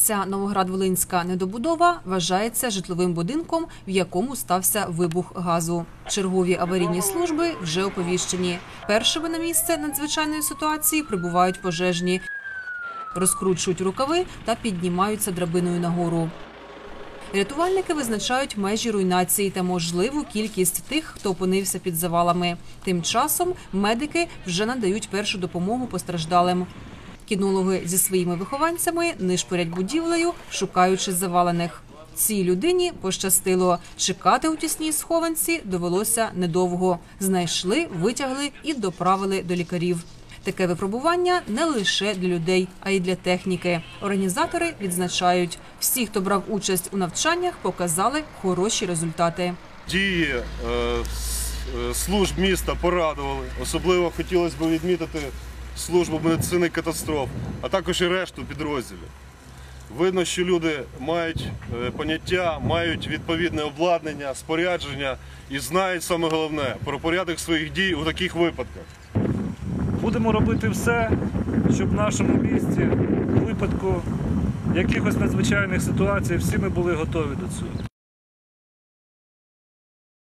Ця Новоград-Волинська недобудова вважається житловим будинком, в якому стався вибух газу. Чергові аварійні служби вже оповіщені. Першими на місце надзвичайної ситуації прибувають пожежні, розкручують рукави та піднімаються драбиною нагору. Рятувальники визначають межі руйнації та можливу кількість тих, хто опинився під завалами. Тим часом медики вже надають першу допомогу постраждалим. Кінологи зі своїми вихованцями нишпорять будівлею, шукаючи завалених. Цій людині пощастило. Чекати у тісній схованці довелося недовго. Знайшли, витягли і доправили до лікарів. Таке випробування не лише для людей, а й для техніки. Організатори відзначають, всі, хто брав участь у навчаннях, показали хороші результати. Дії е, е, служб міста порадували. Особливо хотілося б відмітити службу медицини катастроф, а також і решту підрозділів. Видно, що люди мають е, поняття, мають відповідне обладнання, спорядження і знають саме головне про порядок своїх дій у таких випадках. Будемо робити все, щоб в нашому місті у випадку якихось надзвичайних ситуацій всі ми були готові до цього.